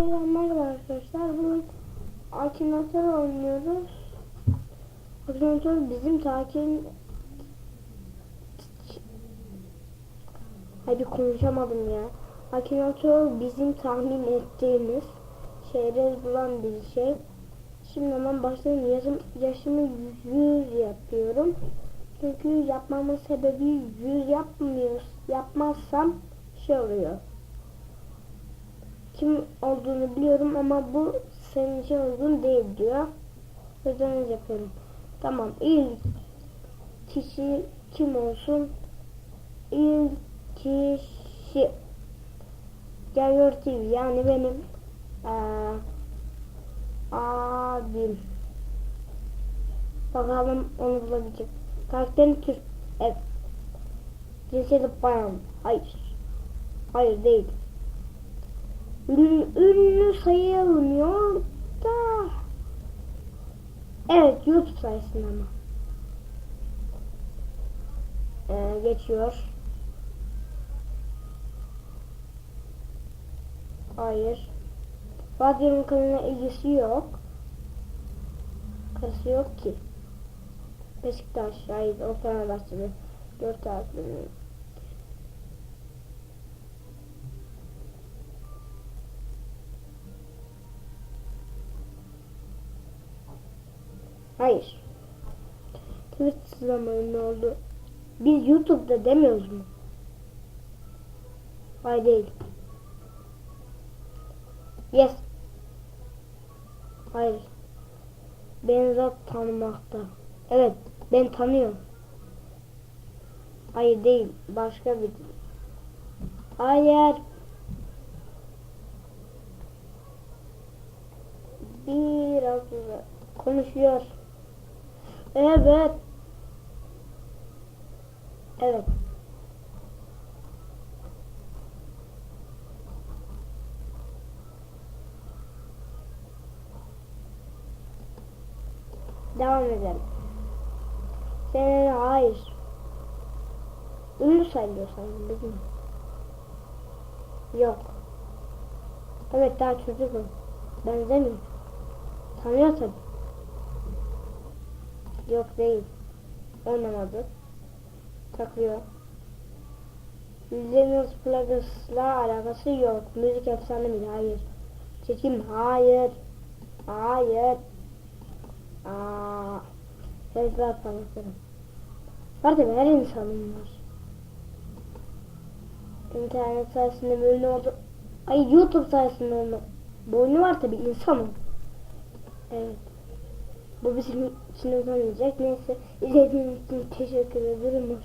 Merhaba arkadaşlar. Bugün Akinator oynuyoruz. Akinator bizim takip Hadi konuşamadım ya. Akinator bizim tahmin ettiğimiz şeyleri bulan bir şey. Şimdi hemen başlayayım. Yazım, yaşımı 100 yapıyorum. Çünkü yapmamın sebebi 100 yapmıyoruz. Yapmazsam şey oluyor kim olduğunu biliyorum ama bu senin için uygun değil diyor. Öyle yapıyorum. Tamam ilk kişi kim olsun? İlk kişi Geliyor TV yani benim ee, abim. Bakalım onu bulabilecek. Karakterin Türk. Evet. Cinsiyeti bayan. Hayır. Hayır değil ünlü, ünlü sayılmıyor da. Evet YouTube sayesinde ama. Ee, geçiyor. Hayır. Radyonun kanalına ilgisi yok. Karısı yok ki. Beşiktaş hayır o Fenerbahçe'de dört harfli Hayır. Twitter zamanı ne oldu? Biz YouTube'da demiyoruz mu? Hayır değil. Yes. Hayır. Ben zat tanımakta. Evet. Ben tanıyorum. Hayır değil. Başka bir. Hayır. Biraz konuşuyor. Evet. Evet. Devam edelim. Senin hayır. Ünlü sayılıyor sanırım bizim. Yok. Evet daha çocuk o. Benzemiyor. Tanıyor tabii. Yok değil. Oynamadı. Takıyor. Linux Plugs'la alakası yok. Müzik efsane mi? Hayır. Çekim hayır. Hayır. Aa. Sesler tanıtırım. Var tabi her insanın var. İnternet sayesinde böyle oldu. Ay YouTube sayesinde oldu. Boynu var tabi insanın. Evet. Bu bizim için uzanmayacak. Neyse izlediğiniz için teşekkür ederim.